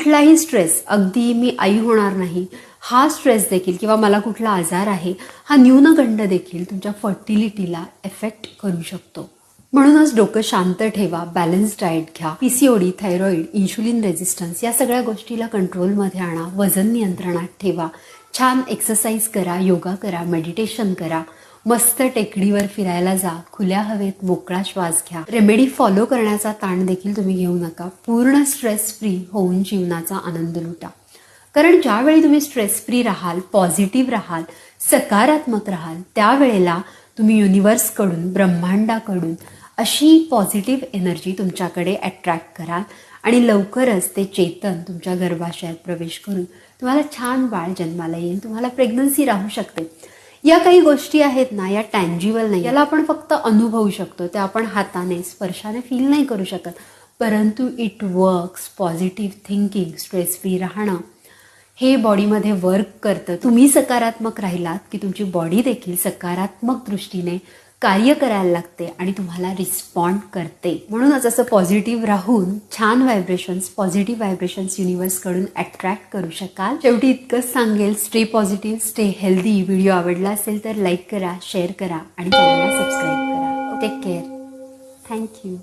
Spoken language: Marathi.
कुठलाही स्ट्रेस अगदी मी आई होणार नाही हा स्ट्रेस देखील किंवा मला कुठला आजार आहे हा न्यूनगंड देखील तुमच्या फर्टिलिटीला एफेक्ट करू शकतो. म्हणूनच डोकं शांत ठेवा बॅलन्स डाएट घ्या पीसीओडी थायरॉईड इन्शुलिन रेजिस्टन्स या सगळ्या गोष्टीला कंट्रोलमध्ये आणा वजन नियंत्रणात ठेवा छान एक्सरसाइज करा योगा करा मेडिटेशन करा मस्त टेकडीवर फिरायला जा खुल्या हवेत मोकळा श्वास घ्या. रेमेडी फॉलो करण्याचा ताण देखील तुम्ही घेऊ नका. पूर्ण स्ट्रेस फ्री होऊन जीवनाचा आनंद लुटा. कारण ज्यावेळी तुम्ही स्ट्रेस फ्री राहाल पॉझिटिव्ह राहाल सकारात्मक राहाल त्यावेळेला तुम्ही युनिवर्सकडून ब्रह्मांडाकडून अशी पॉझिटिव्ह एनर्जी तुमच्याकडे अट्रॅक्ट कराल आणि लवकरच ते चेतन तुमच्या गर्भाशयात प्रवेश करून तुम्हाला छान बाळ जन्माला येईल. तुम्हाला प्रेग्नन्सी राहू शकते. या काही गोष्टी आहेत ना या टँजिबल नाही. याला आपण फक्त अनुभवू शकतो. त्या आपण हाताने स्पर्शाने फील नाही करू शकत. परंतु it works positive thinking stress free राहणं हे बॉडीमध्ये वर्क करतं. तुम्ही सकारात्मक राहिलात की तुमची बॉडी देखील सकारात्मक दृष्टीने कार्य करायला लागते आणि तुम्हाला रिस्पॉन्ड करते. म्हणूनच असं पॉझिटिव्ह राहून छान व्हायब्रेशन्स पॉझिटिव्ह व्हायब्रेशन्स युनिवर्सकडून अट्रॅक्ट करू शकाल. शेवटी इतकंच सांगेल stay positive stay healthy video आवडला असेल तर लाईक करा शेअर करा आणि चॅनलला सबस्क्राईब करा. Take care thank you